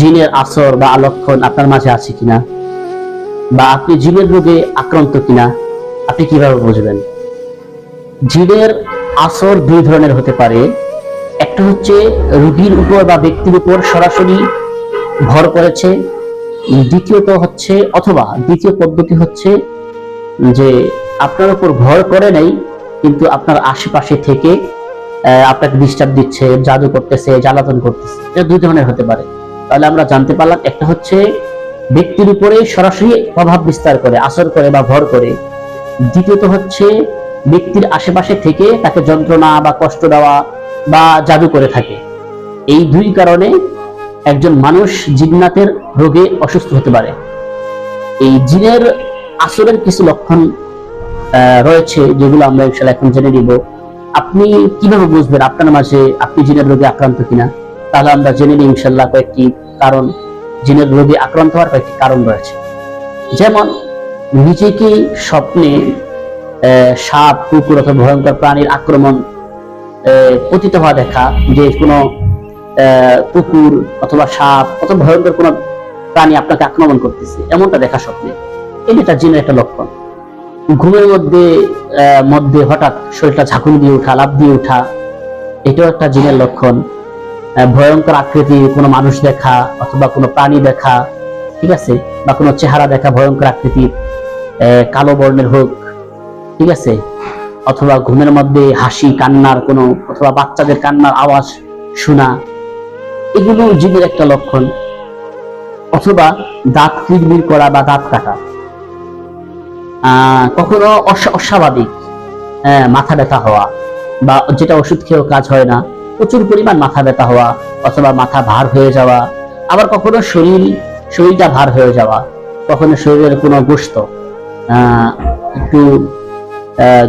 জিনের আসর বা আলক্ষণ আপনার মাঝে আছে কিনা? বা আপনি জিনের রোগে আক্রান্ত কিনা? আপনি কীভাবে বুঝবেন? জিনের আসর দুই ধরনের হতে পারে। একটা হচ্ছে রোগীর উপর বা ব্যক্তির উপর সরাসরি ভর করেছে। দ্বিতীয়ত হচ্ছে, অথবা দ্বিতীয় পদ্ধতি হচ্ছে যে আপনার উপর ভর করে নেই, কিন্তু আপনার আশেপাশে থেকে আপনাকে ডিস্টার্ব দিচ্ছে, জাদু করতেছে, জ্বালাতন করতেছে। এটা দুই ধরনের হতে পারে। তাহলে আমরা জানতে পারলাম একটা হচ্ছে ব্যক্তির উপরে সরাসরি প্রভাব বিস্তার করে, আসর করে বা ভর করে। দ্বিতীয়ত হচ্ছে ব্যক্তির আশেপাশে থেকে তাকে যন্ত্রণা বা কষ্ট দেওয়া বা জাদু করে থাকে। এই দুই কারণে একজন মানুষ জিন্নাতের রোগে অসুস্থ হতে পারে। এই জিনের আসরের কিছু লক্ষণ রয়েছে যেগুলো আমরা ইনশাল্লাহ এখন জেনে নিব। আপনি কীভাবে বুঝবেন আপনার মাঝে আপনি জিনের রোগে আক্রান্ত কিনা? তাহলে আমরা জেনে নিই ইনশাল্লাহ কয়েকটি কারণ, জিনের রোগে আক্রান্ত হওয়ার কয়েকটি কারণ রয়েছে। যেমন, নিজেকে স্বপ্নে সাপ, কুকুর অথবা ভয়ঙ্কর প্রাণীর আক্রমণ পতিত হওয়া দেখা, যে কোনো কুকুর অথবা সাপ অথবা ভয়ঙ্কর কোনো প্রাণী আপনাকে আক্রমণ করতেছে, এমনটা দেখা স্বপ্নে। এটা জিনের একটা লক্ষণ। ঘুমের মধ্যে মধ্যে হঠাৎ শরীরটা ঝাঁকুনি দিয়ে ওঠা লাভ দিয়ে ওঠা, এটাও একটা জিনের লক্ষণ। ভয়ঙ্কর আকৃতির কোনো মানুষ দেখা অথবা কোনো প্রাণী দেখা, ঠিক আছে? বা কোনো চেহারা দেখা, ভয়ঙ্কর আকৃতির কালো বর্ণের হোক, ঠিক আছে? অথবা ঘুমের মধ্যে হাসি, কান্নার কোনো, অথবা বাচ্চাদের কান্নার আওয়াজ শোনা, এগুলো জিনের একটা লক্ষণ। অথবা দাঁত কিরমির করা বা দাঁত কাটা। কখনো অস্বা- অস্বাভাবিক মাথা ব্যথা হওয়া বা যেটা ওষুধ খেয়েও কাজ হয় না প্রচুর পরিমাণ মাথা ব্যথা হওয়া অথবা মাথা ভার হয়ে যাওয়া, আবার কখনো শরীর, শরীরটা ভার হয়ে যাওয়া, কখনো শরীরের কোনো গোস্ত একটু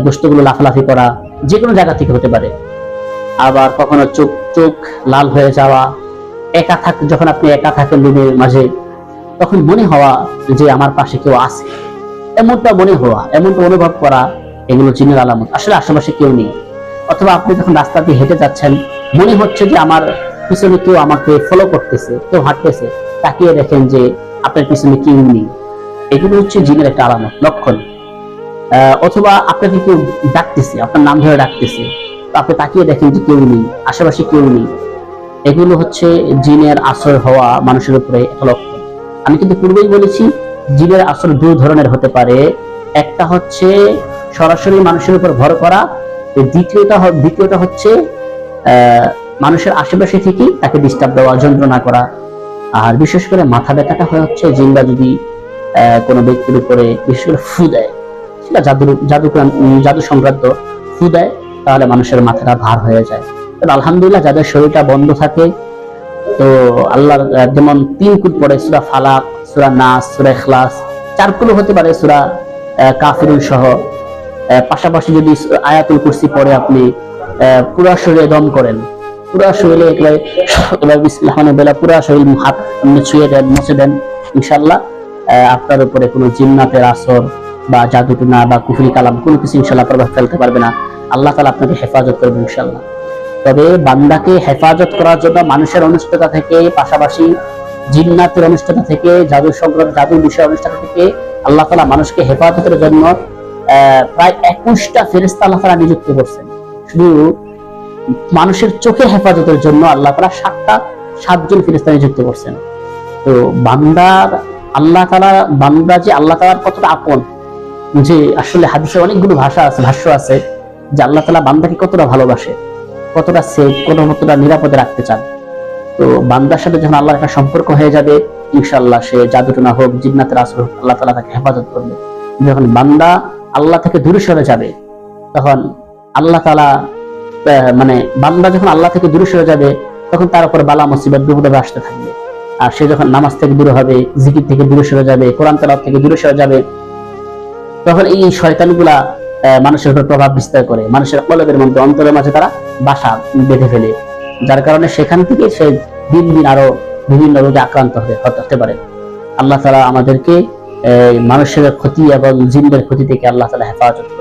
গোস্তগুলো লাফালাফি করা যে কোনো জায়গা থেকে হতে পারে। আবার কখনো চোখ চোখ লাল হয়ে যাওয়া, একা থাক, যখন আপনি একা থাকেন রুমের মাঝে, তখন মনে হওয়া যে আমার পাশে কেউ আছে। এমনটা মনে হওয়া, এমনটা অনুভব করা, এগুলো জিনের আলামত। আসলে আশেপাশে কেউ নেই। অথবা আপনি যখন রাস্তা দিয়ে হেঁটে যাচ্ছেন মনে হচ্ছে যে আমার পিছনে কেউ আমাকে ফলো করতেছে, কেউ হাঁটতেছে, তাকিয়ে দেখেন যে আপনার পিছনে কেউ নেই। এগুলো হচ্ছে জিনের একটা আলামত, লক্ষণ। অথবা আপনাকে কেউ ডাকতেছে, আপনার নাম ধরে ডাকতেছে আপনি তাকিয়ে দেখেন যে কেউ নেই, আশেপাশে কেউ নেই। এগুলো হচ্ছে জিনের আসর হওয়া মানুষের উপরে একটা লক্ষণ। আমি কিন্তু পূর্বেই বলেছি, জিনের আসর দু ধরনের হতে পারে। একটা হচ্ছে সরাসরি মানুষের উপর ভর করা, দ্বিতীয়টা দ্বিতীয়টা হচ্ছে মানুষের আশেপাশে থেকেই তাকে ডিস্টার্ব দেওয়া, যন্ত্রণা করা। আর বিশেষ করে মাথা ব্যথাটা হয় হচ্ছে জিনরা যদি কোনো ব্যক্তির উপরে বিশেষ করে ফু দেয়, সেটা জাদু জাদু জাদু সংক্রান্ত ফু দেয়, তাহলে মানুষের মাথাটা ভার হয়ে যায়। তবে আলহামদুলিল্লাহ যাদের শরীরটা বন্ধ থাকে, তো আল্লাহর যেমন তিন কুট পড়ে সুরা ফালাক, সুরা নাস, সুরা ইখলাস, চার কুলো হতে পারে সুরা কাফিরুল সহ। পাশাপাশি যদি আয়াতুল কুরসি পড়ে আপনি পুরা শরীরে দম করেন। পুরা শরীরে এগুলো এবার বিসমিল্লাহ মানে বেলা পুরা শরীর হাত আপনি ছুঁয়ে দেন, মুছে দেন ইনশাল্লাহ আপনার উপরে কোনো জিন্নাতের আসর বা জাদুটুনা বা কুফরি কালাম কোনো কিছু ইনশাল্লাহ প্রভাব ফেলতে পারবে না। আল্লাহ তালা আপনাকে হেফাজত করবে ইনশাল্লাহ তবে বান্দাকে হেফাজত করার জন্য মানুষের অনুষ্ঠাতা থেকে, পাশাপাশি জিন্নাতের অনুষ্ঠাতা থেকে, জাদু সংক্রান্ত, জাদুর বিষয় অনুষ্ঠান থেকে আল্লাহ তালা মানুষকে হেফাজতের জন্য প্রায় একুশটা ফেরিস্তা আল্লাহ তালা নিযুক্ত করছেন। শুধু মানুষের চোখে হেফাজতের জন্য আল্লাহ তালা সাতটা, সাতজন ফেরিস্তা নিযুক্ত করছেন। তো বান্দার, আল্লাহ তালা বান্দা যে আল্লাহ তালার কতটা আপন, যে আসলে হাদিসে অনেকগুলো ভাষা আছে, ভাষ্য আছে, যে আল্লাহ তালা বান্দাকে কতটা ভালোবাসে, কতটা সেফ কতটা নিরাপদে রাখতে চান। তো বান্দার সাথে যখন আল্লাহর একটা সম্পর্ক হয়ে যাবে ইনশাল্লাহ সে জাদুটনা হোক জিন্নাতের আসর হোক, আল্লাহ তালা তাকে হেফাজত করবে। যখন বান্দা আল্লাহ থেকে দূরে সরে যাবে, তখন আল্লাহ তালা মানে বান্দা যখন আল্লাহ থেকে দূরে সরে যাবে, তখন তার উপর বালা, মুসিবত, বিপদে আসতে থাকবে। আর সে যখন নামাজ থেকে দূরে হবে, জিকির থেকে দূরে সরে যাবে, কোরআন তালাত থেকে দূরে সরে যাবে, তখন এই শয়তানগুলা মানুষের উপর প্রভাব বিস্তার করে। মানুষের কলবের মধ্যে, অন্তরের মাঝে তারা বাসা বেঁধে ফেলে। যার কারণে সেখান থেকে সে দিন দিন আরও বিভিন্ন রোগে আক্রান্ত হতে হতে পারে। আল্লাহ তালা আমাদেরকে মানুষের ক্ষতি এবং জিন্দের ক্ষতি থেকে আল্লাহ তালা হেফাজত করুন।